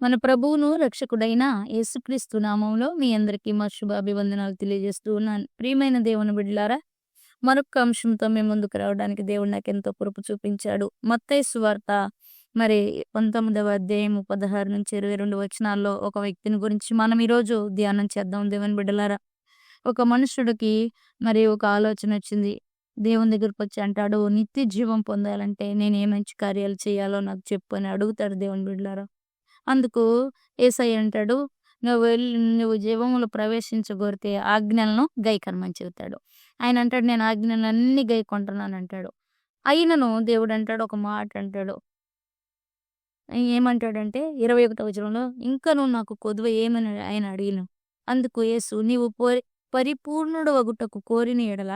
మన ప్రభువును రక్షకుడైన యేసుక్రీస్తు నామంలో మీ అందరికీ మా శుభాభివందనాలు తెలియజేస్తూ ఉన్నాను. ప్రియమైన దేవుని బిడ్డలారా మరొక అంశంతో మేము ముందుకు రావడానికి దేవుడు నాకు ఎంతో పొరుపు చూపించాడు. మత్తయి సువార్త మరి పంతొమ్మిదవ అధ్యాయము పదహారు నుంచి ఇరవై రెండు వచనాల్లో ఒక వ్యక్తిని గురించి మనం ఈరోజు ధ్యానం చేద్దాం దేవుని బిడ్డలారా. ఒక మనుషుడికి మరి ఒక ఆలోచన వచ్చింది. దేవుని దగ్గరకు వచ్చి అంటాడు నిత్య జీవం పొందాలంటే నేను ఏ మంచి కార్యాలు చేయాలో నాకు చెప్పు అని అడుగుతాడు దేవుని బిడ్డలారా. అందుకు ఏసై అంటాడు నువ్వు వెళ్ళి నువ్వు జీవములో ప్రవేశించగోరితే ఆజ్ఞలను గైకనమని చెబుతాడు. ఆయన అంటాడు నేను ఆజ్ఞలు అన్ని గైకొంటున్నాను అంటాడు. అయినను దేవుడు అంటాడు ఒక మాట అంటాడు. ఏమంటాడంటే ఇరవై ఒకటో వచనంలో ఇంకా నువ్వు నాకు కొదువ ఏమని ఆయన అడిగిన? అందుకు యేసు నీవు పోరి పరిపూర్ణుడు వగుటకు కోరిన ఎడల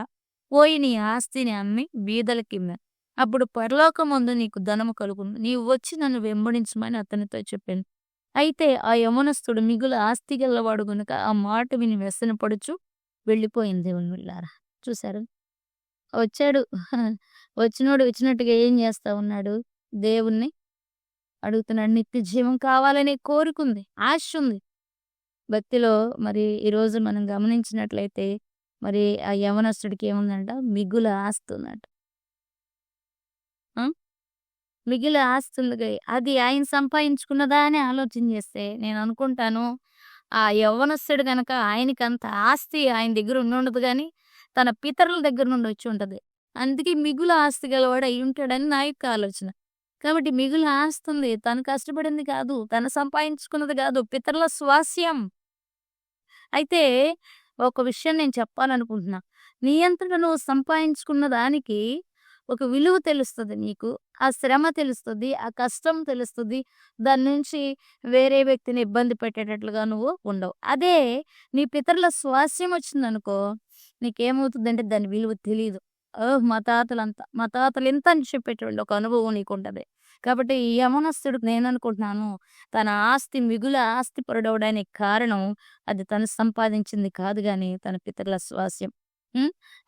పోయి నీ ఆస్తిని అమ్మి బీదలకిమ్మ అప్పుడు పరలోకమందు నీకు ధనము కలుగును. నీవు వచ్చి నన్ను వెంబడించమని అతనితో చెప్పాను. అయితే ఆ యమునస్తుడు మిగులు ఆస్తి గలవాడు గనుక ఆ మాట విని వ్యసనపడుచు వెళ్ళిపోయింది దేవుని వెళ్ళారా చూసారు వచ్చాడు. వచ్చినోడు వచ్చినట్టుగా ఏం చేస్తా ఉన్నాడు? దేవుణ్ణి అడుగుతున్నాడు. నిత్య జీవం కావాలనే కోరుకుంది. ఆశ ఉంది. భక్తిలో మరి ఈరోజు మనం గమనించినట్లయితే మరి ఆ యవనస్తుడికి ఏముందంట? మిగుల ఆస్తి ఉందంట. మిగిలిన ఆస్తి ఉంది అది ఆయన సంపాదించుకున్నదా అని ఆలోచన చేస్తే నేను అనుకుంటాను ఆ యవ్వనస్తుడు కనుక ఆయనకి అంత ఆస్తి ఆయన దగ్గర ఉండి ఉండదు కానీ తన పితరుల దగ్గర నుండి వచ్చి ఉంటది. అందుకే మిగులు ఆస్తి గలవాడు అయి ఉంటాడని నా యొక్క ఆలోచన. కాబట్టి మిగులు ఆస్తి ఉంది తను కష్టపడింది కాదు తను సంపాదించుకున్నది కాదు పితరుల స్వాస్యం. అయితే ఒక విషయం నేను చెప్పాలనుకుంటున్నా. నీ అంతటా నువ్వు సంపాదించుకున్న దానికి ఒక విలువ తెలుస్తుంది నీకు ఆ శ్రమ తెలుస్తుంది ఆ కష్టం తెలుస్తుంది దాని నుంచి వేరే వ్యక్తిని ఇబ్బంది పెట్టేటట్లుగా నువ్వు ఉండవు. అదే నీ పితరుల స్వాస్యం వచ్చిందనుకో నీకేమవుతుందంటే దాని విలువ తెలియదు ఓహ్ మా తాతలంతా మా తాతలు ఎంత అని చెప్పేటువంటి ఒక అనుభవం నీకు ఉంటుంది కాబట్టి ఈ యమనస్తుడు నేను అనుకుంటున్నాను తన ఆస్తి మిగుల ఆస్తి పొరడవడానికి కారణం అది తను సంపాదించింది కాదు కానీ తన పితరుల స్వాస్యం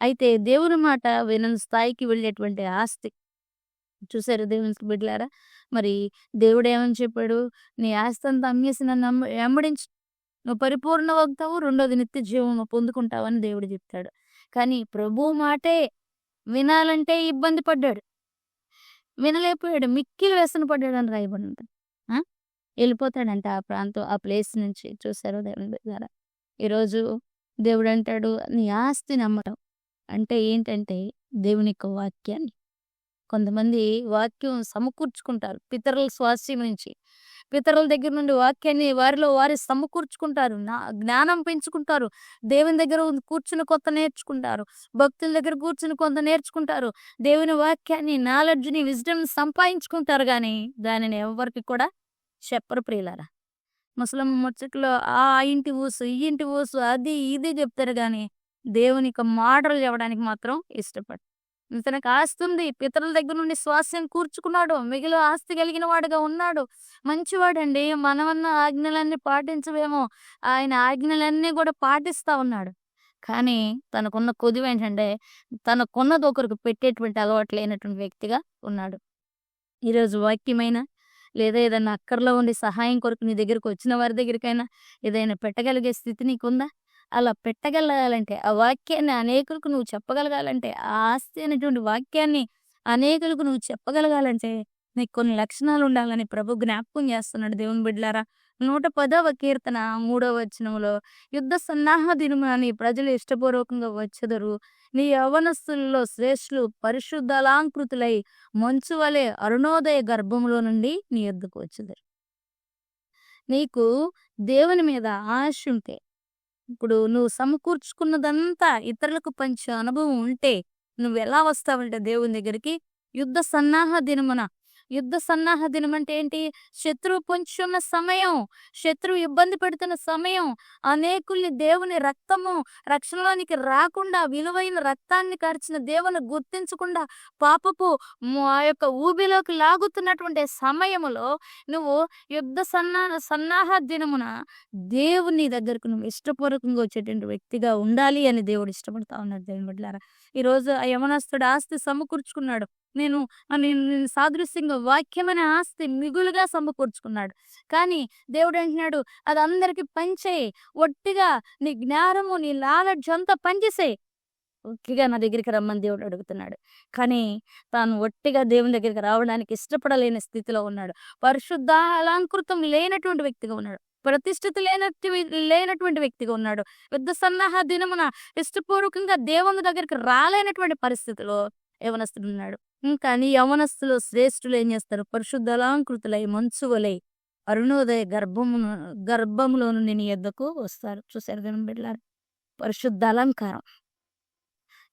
అయితే దేవుని మాట వినని స్థాయికి వెళ్ళేటువంటి ఆస్తి. చూసారు దేవుని బిడ్డలారా? మరి దేవుడు ఏమని చెప్పాడు? నీ ఆస్తి అంతా అమ్మేసి నన్ను అమ్మ- వెంబడించు నువ్వు పరిపూర్ణ అవుతావు రెండోది నిత్య జీవం పొందుకుంటావని దేవుడు చెప్తాడు. కానీ ప్రభు మాటే వినాలంటే ఇబ్బంది పడ్డాడు. వినలేకపోయాడు. మిక్కిలు వ్యసన పడ్డాడు అని రాయబడి ఆ? వెళ్ళిపోతాడంట ఆ ప్రాంతం ఆ ప్లేస్ నుంచి. చూసారు దేవుని బిడ్డలారా? ఈరోజు దేవుడు అంటాడు నీ ఆస్తి నమ్మటం. అంటే ఏంటంటే దేవుని యొక్క వాక్యాన్ని. కొంతమంది వాక్యం సమకూర్చుకుంటారు పితరుల స్వాస్యం నుంచి. పితరుల దగ్గర నుండి వాక్యాన్ని వారిలో వారి సమకూర్చుకుంటారు. నా జ్ఞానం పెంచుకుంటారు. దేవుని దగ్గర కూర్చుని కొంత నేర్చుకుంటారు. భక్తుల దగ్గర కూర్చుని కొంత నేర్చుకుంటారు. దేవుని వాక్యాన్ని నాలెడ్జ్ని విజ్డమ్ సంపాదించుకుంటారు కానీ దానిని ఎవరికి కూడా చెప్పరు ప్రియులారా. ముసలమ్మ ముచ్చట్లో ఆ ఇంటి ఊసు ఈ ఇంటి ఊసు అది ఇది చెప్తారు కానీ దేవుని యొక్క మాటలు చెప్పడానికి మాత్రం ఇష్టపడు ఇతనికి ఆస్తి ఉంది పితరుల దగ్గర నుండి స్వాస్యం కూర్చుకున్నాడు మిగిలిన ఆస్తి కలిగిన వాడుగా ఉన్నాడు. మంచివాడండి మనమన్న ఆజ్ఞలన్నీ పాటించవేమో ఆయన ఆజ్ఞలన్నీ కూడా పాటిస్తా ఉన్నాడు. కానీ తనకున్న కొదువు ఏంటంటే తనకున్నది ఒకరికి పెట్టేటువంటి అలవాటు లేనటువంటి వ్యక్తిగా ఉన్నాడు. ఈరోజు వాక్యమైన లేదా ఏదైనా అక్కర్లో ఉండి సహాయం కొరకు నీ దగ్గరకు వచ్చిన వారి దగ్గరికైనా ఏదైనా పెట్టగలిగే స్థితి నీకుందా? అలా పెట్టగలగాలంటే ఆ వాక్యాన్ని అనేకులకు నువ్వు చెప్పగలగాలంటే ఆ ఆస్తి అనేటువంటి వాక్యాన్ని అనేకులకు నువ్వు చెప్పగలగాలంటే నీకు కొన్ని లక్షణాలు ఉండాలని ప్రభు జ్ఞాపకం చేస్తున్నాడు దేవుని బిడ్డలారా. నూట పదవ కీర్తన మూడవ వచనంలో యుద్ధ సన్నాహ దినమని ప్రజలు ఇష్టపూర్వకంగా వచ్చెదరు. నీ యవనస్తులలో శ్రేష్ఠులు పరిశుద్ధలాంకృతులై మంచు వలె అరుణోదయ గర్భములో నుండి నీ ఎద్దుకు వచ్చెదరు. నీకు దేవుని మీద ఆశ ఉంటే ఇప్పుడు నువ్వు సమకూర్చుకున్నదంతా ఇతరులకు పంచే అనుభవం ఉంటే నువ్వు ఎలా వస్తావంటే దేవుని దగ్గరికి? యుద్ధ సన్నాహ దినమున యుద్ధ సన్నాహ దినం అంటే ఏంటి? శత్రువు పొంచున్న సమయం శత్రువు ఇబ్బంది పెడుతున్న సమయం అనేకుల్ని దేవుని రక్తము రక్షణలోనికి రాకుండా విలువైన రక్తాన్ని కరిచిన దేవుని గుర్తించకుండా పాపపు ఆ యొక్క ఊబిలోకి లాగుతున్నటువంటి సమయములో నువ్వు యుద్ధ సన్నా సన్నాహ దినమున దేవుని దగ్గరకు నువ్వు ఇష్టపూర్వకంగా వచ్చేటువంటి వ్యక్తిగా ఉండాలి అని దేవుడు ఇష్టపడతా ఉన్నాడు దేవుని బిడ్డలారా. ఈరోజు ఆ యమనస్తుడు ఆస్తి సమకూర్చుకున్నాడు. నేను నేను సాదృశ్యంగా వాక్యమైన ఆస్తి మిగులుగా సమకూర్చుకున్నాడు. కానీ దేవుడు అంటున్నాడు అది అందరికి పంచేయి ఒట్టిగా నీ జ్ఞానము నీ నాలెడ్జ్ అంతా పనిచేసేయి ఒట్టిగా నా దగ్గరికి రమ్మని దేవుడు అడుగుతున్నాడు. కానీ తాను ఒట్టిగా దేవుని దగ్గరికి రావడానికి ఇష్టపడలేని స్థితిలో ఉన్నాడు. పరిశుద్ధ అలంకృతం లేనటువంటి వ్యక్తిగా ఉన్నాడు. ప్రతిష్ఠిత లేనట్టు లేనటువంటి వ్యక్తిగా ఉన్నాడు. పెద్ద సన్నాహ దినమున ఇష్టపూర్వకంగా దేవుని దగ్గరికి రాలేనటువంటి పరిస్థితిలో యవనస్తుడు ఉన్నాడు ఇంకా నీ యవనస్తులు శ్రేష్ఠులు ఏం చేస్తారు? పరిశుద్ధ అలంకృతులై మంచువలై అరుణోదయ గర్భము గర్భంలో నుండి నీ ఎద్దకు వస్తారు. చూశారు దేవుని పరిశుద్ధ అలంకారం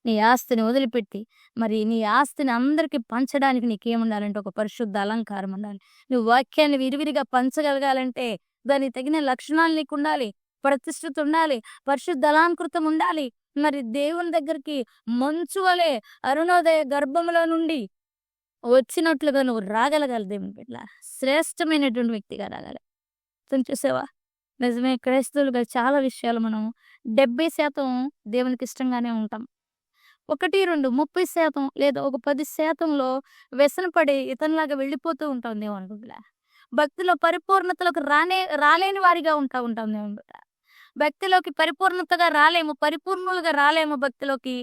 నీ ఆస్తిని వదిలిపెట్టి మరి నీ ఆస్తిని అందరికీ పంచడానికి నీకేముండాలంటే ఒక పరిశుద్ధ అలంకారం ఉండాలి. నువ్వు వాక్యాన్ని విరివిరిగా పంచగలగాలంటే దానికి తగిన లక్షణాలు నీకు ఉండాలి ప్రతిష్ఠిత ఉండాలి పరిశుద్ధ అలంకృతం ఉండాలి మరి దేవుని దగ్గరికి మంచు వలె అరుణోదయ గర్భములో నుండి వచ్చినట్లుగా నువ్వు రాగలగాలి దేవుని బిడ్డ. శ్రేష్టమైనటువంటి వ్యక్తిగా రాగాలి. అతను చూసావా? నిజమే క్రైస్తవులుగా చాలా విషయాలు మనం డెబ్బై శాతం దేవునికి ఇష్టంగానే ఉంటాం. ఒకటి రెండు ముప్పై శాతం లేదా ఒక పది శాతంలో వ్యసనపడి ఇతనిలాగా వెళ్ళిపోతూ ఉంటాం దేవుని బిడ్డ. భక్తిలో పరిపూర్ణతలకు రానే రాలేని వారిగా ఉంటా ఉంటాం దేవుని బిడ్డ. భక్తిలోకి పరిపూర్ణతగా రాలేము పరిపూర్ణులుగా రాలేము భక్తిలోకి.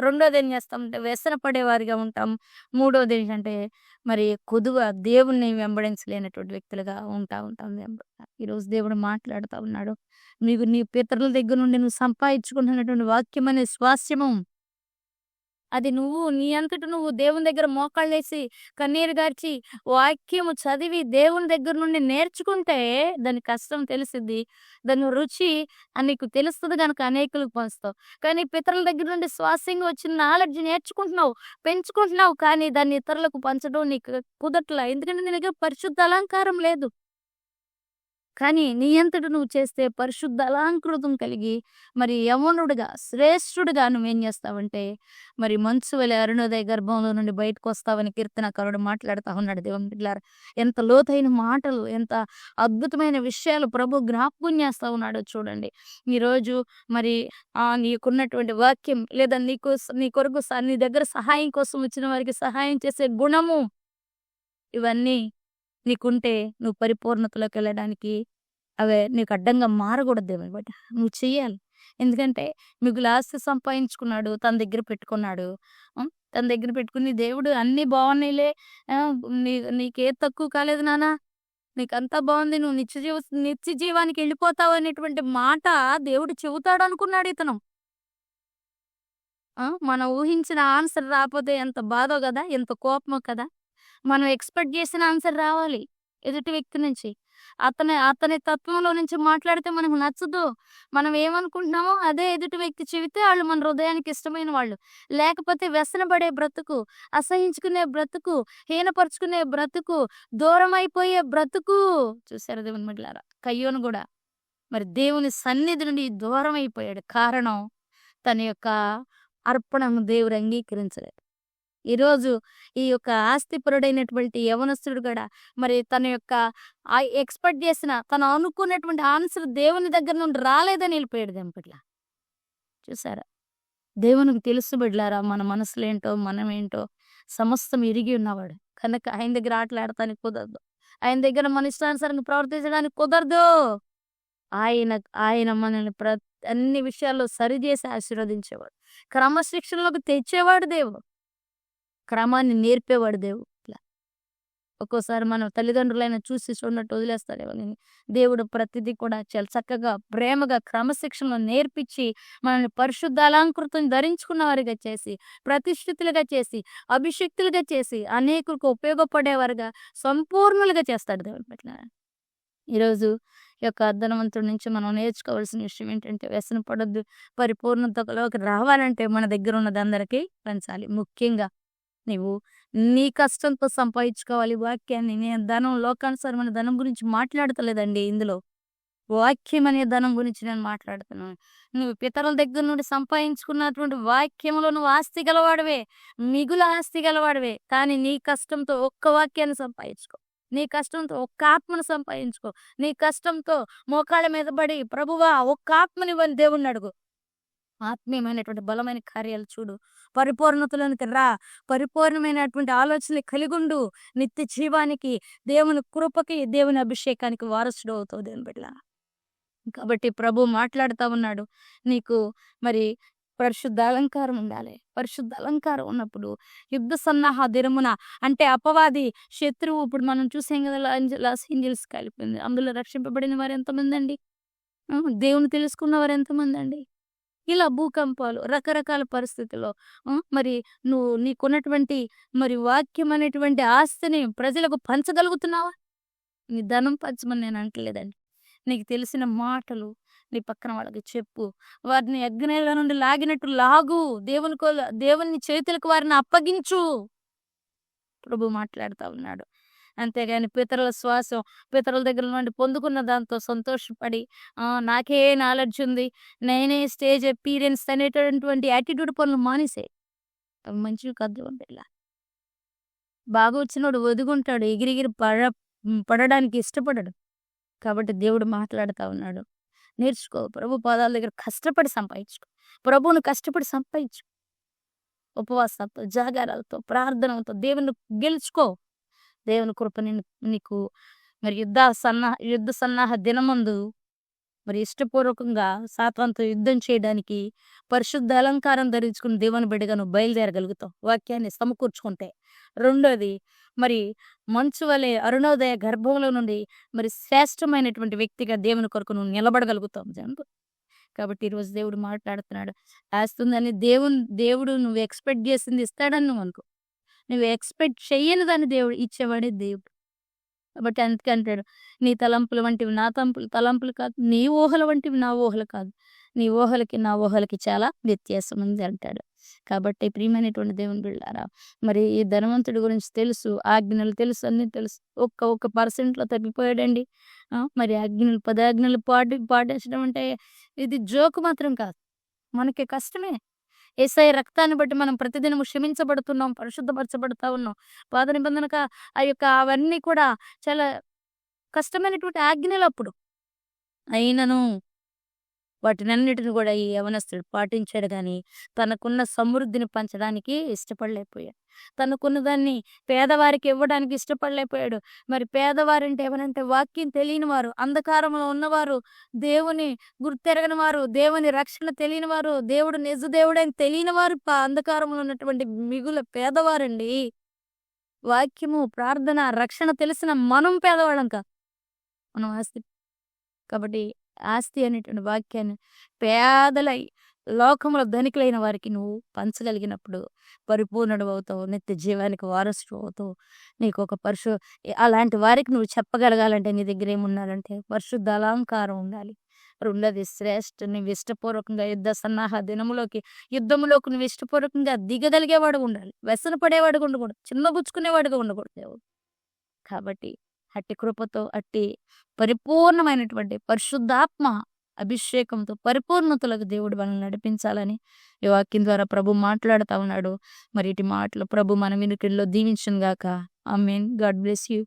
రెండోది ఏం చేస్తాం? అంటే వ్యసన పడేవారిగా ఉంటాం. మూడోది ఏంటంటే మరి కొదువ దేవుణ్ణి వెంబడించలేనటువంటి వ్యక్తులుగా ఉంటా ఉంటాం. ఈరోజు దేవుడు మాట్లాడుతూ ఉన్నాడు. నీకు నీ పితరుల దగ్గర నుండి నువ్వు సంపాదించుకుంటున్నటువంటి వాక్యం అనే స్వాస్యము అది నువ్వు నీ అంతటి నువ్వు దేవుని దగ్గర మోకాళ్ళేసి కన్నీరు గార్చి వాక్యము చదివి దేవుని దగ్గర నుండి నేర్చుకుంటే దాని కష్టం తెలిసిద్ది. దాని రుచి నీకు తెలుస్తుంది కనుక అనేకులకు పంచుతావు. కానీ పితరుల దగ్గర నుండి శ్వాసంగా వచ్చిన నాలెడ్జ్ నేర్చుకుంటున్నావు పెంచుకుంటున్నావు కానీ దాన్ని ఇతరులకు పంచడం నీకు కుదరట్లా. ఎందుకంటే నీ దగ్గర పరిశుద్ధ అలంకారం లేదు. కానీ నీ అంతట నువ్వు చేస్తే పరిశుద్ధ అలంకృతం కలిగి మరి యవనుడుగా శ్రేష్ఠుడుగా నువ్వేం చేస్తావంటే మరి మంచు వెళ్ళి అరుణోదయ గర్భంలో నుండి బయటకు వస్తావని కీర్తనకారుడు మాట్లాడుతూ ఉన్నాడు. దేవుని బిడ్డలారా ఎంత లోతైన మాటలు ఎంత అద్భుతమైన విషయాలు ప్రభు జ్ఞాపకం చేస్తూ ఉన్నాడో చూడండి. ఈరోజు మరి ఆ నీకున్నటువంటి వాక్యం లేదా నీకు నీ కొరకు నీ దగ్గర సహాయం కోసం వచ్చిన వారికి సహాయం చేసే గుణము ఇవన్నీ నీకుంటే నువ్వు పరిపూర్ణతలోకి వెళ్ళడానికి అవే నీకు అడ్డంగా మారకూడదు దేవుని బట్టి నువ్వు చెయ్యాలి. ఎందుకంటే మిగులు ఆస్తి సంపాదించుకున్నాడు తన దగ్గర పెట్టుకున్నాడు. తన దగ్గర పెట్టుకుని దేవుడు అన్ని బాగున్నాయిలే. నీ నీకే తక్కువ కాలేదు నానా నీకు బాగుంది. నువ్వు నిత్య జీవ నిత్య జీవానికి వెళ్ళిపోతావు అనేటువంటి మాట దేవుడు చెబుతాడు అనుకున్నాడు ఇతను. ఆ, మనం ఊహించిన ఆన్సర్ రాకపోతే ఎంత బాధో కదా ఎంత కోపమో కదా. మనం ఎక్స్పెక్ట్ చేసిన ఆన్సర్ రావాలి ఎదుటి వ్యక్తి నుంచి. అతని అతని తత్వంలో నుంచి మాట్లాడితే మనకు నచ్చదు. మనం ఏమనుకుంటున్నామో అదే ఎదుటి వ్యక్తి చెబితే వాళ్ళు మన హృదయానికి ఇష్టమైన వాళ్ళు. లేకపోతే వ్యసనపడే బ్రతుకు అసహించుకునే బ్రతుకు హీనపరుచుకునే బ్రతుకు దూరం అయిపోయే బ్రతుకు. చూసారు దేవుని మిడ్లారా కయ్యోను కూడా. మరి దేవుని సన్నిధి నుండి దూరం అయిపోయాడు కారణం తన యొక్క అర్పణను దేవుడు అంగీకరించలేదు. ఈరోజు ఈ యొక్క ఆస్తిపరుడైనటువంటి యవనస్తుడు కూడా మరి తన యొక్క ఎక్స్పెక్ట్ చేసిన తను అనుకున్నటువంటి ఆన్సర్ దేవుని దగ్గర నుండి రాలేదని వెళ్ళిపోయాడు దెంపట్ల చూసారా? దేవునికి తెలుసు బిడ్లారా మన మనసులేంటో ఏంటో మనం ఏంటో సమస్తం ఇరిగి ఉన్నవాడు. కనుక ఆయన దగ్గర ఆటలాడటానికి కుదరదు. ఆయన దగ్గర మన ఇష్టానుసారంగా ప్రవర్తించడానికి కుదరదు. ఆయన ఆయన మనల్ని ప్ర అన్ని విషయాల్లో సరిచేసి ఆశీర్వదించేవాడు. క్రమశిక్షణలోకి తెచ్చేవాడు దేవుడు. క్రమాన్ని నేర్పేవాడు దేవుడు ఇట్లా ఒక్కోసారి మనం తల్లిదండ్రులైన చూసి చూడనట్టు వదిలేస్తారేమో నేను దేవుడు ప్రతిదీ కూడా చాలా చక్కగా ప్రేమగా క్రమశిక్షణలో నేర్పించి మనల్ని పరిశుద్ధ అలంకృతం ధరించుకున్న వారిగా చేసి ప్రతిష్ఠితులుగా చేసి అభిషక్తులుగా చేసి అనేకులకు ఉపయోగపడేవారుగా సంపూర్ణులుగా చేస్తాడు దేవుడు పట్ల. ఈరోజు ఈ యొక్క అర్ధనవంతుడి నుంచి మనం నేర్చుకోవాల్సిన విషయం ఏంటంటే వ్యసన పడొద్దు పరిపూర్ణతలోకి రావాలంటే మన దగ్గర ఉన్నది అందరికీ పంచాలి ముఖ్యంగా నీవు నీ కష్టంతో సంపాదించుకోవాలి. వాక్యాన్ని నేను ధనం లోకానుసారమైన ధనం గురించి మాట్లాడతలేదండి ఇందులో. వాక్యం అనే ధనం గురించి నేను మాట్లాడుతున్నాను. నువ్వు పితరుల దగ్గర నుండి సంపాదించుకున్నటువంటి వాక్యంలో నువ్వు ఆస్తి గలవాడవే మిగుల ఆస్తి గలవాడవే. కానీ నీ కష్టంతో ఒక్క వాక్యాన్ని సంపాదించుకో. నీ కష్టంతో ఒక్క ఆత్మను సంపాదించుకో. నీ కష్టంతో మోకాళ్ళ మీద పడి ప్రభువా ఒక్క ఆత్మనివ్వని దేవుణ్ణి అడుగు. ఆత్మీయమైనటువంటి బలమైన కార్యాలు చూడు. పరిపూర్ణతలోనికి రా. పరిపూర్ణమైనటువంటి ఆలోచనలు కలిగుండు. నిత్య జీవానికి దేవుని కృపకి దేవుని అభిషేకానికి వారసుడు అవుతావు దేవుని బిడ్డ కాబట్టి ప్రభు మాట్లాడుతూ ఉన్నాడు. నీకు మరి పరిశుద్ధ అలంకారం ఉండాలి. పరిశుద్ధ అలంకారం ఉన్నప్పుడు యుద్ధ సన్నాహ దినమున అంటే అపవాది శత్రువు ఇప్పుడు మనం చూసాం కదా లాస్ ఏంజల్స్ కలిపింది అందులో రక్షింపబడిన వారు ఎంతమంది అండి దేవుని తెలుసుకున్న వారు ఎంతమంది అండి ఇలా భూకంపాలు రకరకాల పరిస్థితుల్లో మరి నువ్వు నీకున్నటువంటి మరి వాక్యం అనేటువంటి ఆస్తిని ప్రజలకు పంచగలుగుతున్నావా? నీ ధనం పంచమని నేను అంటలేదండి నీకు తెలిసిన మాటలు నీ పక్కన వాళ్ళకి చెప్పు. వారిని అగ్నిలో నుండి లాగినట్టు లాగు. దేవుని దేవుని చేతులకు వారిని అప్పగించు. ప్రభు మాట్లాడుతూ ఉన్నాడు. అంతేగాని పితరుల శ్వాసం పితరుల దగ్గర నుండి పొందుకున్న దాంతో సంతోషపడి నాకే నాలెడ్జ్ ఉంది నేనే స్టేజ్ ఎపీరియన్స్ అనేటటువంటి యాటిట్యూడ్ పనులు మానేసే. అవి మంచివి కాదు ఇలా. బాగా వచ్చినోడు ఒదుగుంటాడు ఎగిరిగిరి పడ పడడానికి ఇష్టపడడు. కాబట్టి దేవుడు మాట్లాడుతూ ఉన్నాడు. నేర్చుకో ప్రభు పాదాల దగ్గర కష్టపడి సంపాదించుకో. ప్రభువును కష్టపడి సంపాదించుకో ఉపవాసాలతో జాగారాలతో ప్రార్థనలతో దేవుని గెలుచుకో. దేవుని కృప నీకు మరి యుద్ధ సన్నాహ యుద్ధ సన్నాహ దినమందు మరి ఇష్టపూర్వకంగా సాతాంతో యుద్ధం చేయడానికి పరిశుద్ధ అలంకారం ధరించుకుని దేవుని బిడ్డగా నువ్వు బయలుదేరగలుగుతావు. వాక్యాన్ని సమకూర్చుకుంటే. రెండోది మరి మంచు వలె అరుణోదయ గర్భంలో నుండి మరి శ్రేష్టమైనటువంటి వ్యక్తిగా దేవుని కొరకు నువ్వు నిలబడగలుగుతాం జనులు కాబట్టి ఈరోజు దేవుడు మాట్లాడుతున్నాడు. ఆస్తుందని దేవుని దేవుడు నువ్వు ఎక్స్పెక్ట్ చేసింది ఇస్తాడని నువ్వు అనుకో. నువ్వు ఎక్స్పెక్ట్ చెయ్యని దాన్ని దేవుడు ఇచ్చేవాడే దేవుడు. కాబట్టి అందుకే అంటాడు నీ తలంపులు వంటివి నా తలంపులు తలంపులు కాదు నీ ఊహల వంటివి నా ఊహలు కాదు. నీ ఊహలకి నా ఊహలకి చాలా వ్యత్యాసం ఉంది అంటాడు. కాబట్టి ప్రియమైనటువంటి దేవుని బిళ్ళారా మరి ఈ ధనవంతుడి గురించి తెలుసు ఆజ్ఞలు తెలుసు అన్ని తెలుసు. ఒక్క ఒక్క పర్సెంట్లో తప్పిపోయాడండి. మరి ఆజ్ఞలు పదాజ్ఞలు పాటి పాటించడం అంటే ఇది జోకు మాత్రం కాదు. మనకి కష్టమే. ఏసఐ రక్తాన్ని బట్టి మనం ప్రతిదినం క్షమించబడుతున్నాం పరిశుద్ధపరచబడుతూ ఉన్నాం. పాత నిబంధనక ఆ యొక్క అవన్నీ కూడా చాలా కష్టమైనటువంటి ఆజ్ఞలు అప్పుడు అయినను వాటినన్నిటిని కూడా ఈ యవనస్తుడు పాటించాడు కానీ తనకున్న సమృద్ధిని పంచడానికి ఇష్టపడలేకపోయాడు. తనకున్న దాన్ని పేదవారికి ఇవ్వడానికి ఇష్టపడలేకపోయాడు. మరి పేదవారంటే ఎవరంటే వాక్యం తెలియని వారు అంధకారంలో ఉన్నవారు దేవుని గుర్తెరగని వారు దేవుని రక్షణ తెలియని వారు దేవుడు నిజ దేవుడని తెలియని వారు అంధకారంలో ఉన్నటువంటి మిగుల పేదవారండి. వాక్యము ప్రార్థన రక్షణ తెలిసిన మనం పేదవాళ్ళం కా? మనం ఆస్తి. కాబట్టి ఆస్తి అనేటువంటి వాక్యాన్ని పేదలై లోకంలో ధనికులైన వారికి నువ్వు పంచగలిగినప్పుడు పరిపూర్ణుడు అవుతావు నిత్య జీవానికి వారసుడు అవుతావు నీకు ఒక పరిశు అలాంటి వారికి నువ్వు చెప్పగలగాలంటే నీ దగ్గర ఏమున్నారంటే పరిశుద్ధ అలంకారం ఉండాలి. రెండోది శ్రేష్ఠ నువ్వు ఇష్టపూర్వకంగా యుద్ధ సన్నాహ దినములోకి యుద్ధములోకి నువ్వు ఇష్టపూర్వకంగా దిగగలిగేవాడు ఉండాలి. వ్యసన పడేవాడుగా ఉండకూడదు చిన్నబుచ్చుకునేవాడుగా ఉండకూడదు కాబట్టి అట్టి కృపతో అట్టి పరిపూర్ణమైనటువంటి పరిశుద్ధాత్మ అభిషేకంతో పరిపూర్ణతలకు దేవుడు మనల్ని నడిపించాలని ఈ వాక్యం ద్వారా ప్రభు మాట్లాడుతా ఉన్నాడు. మరి ఇటు మాటలు ప్రభు మన వినుకిల్లో దీవించను గాక ఆమెన్. God bless you.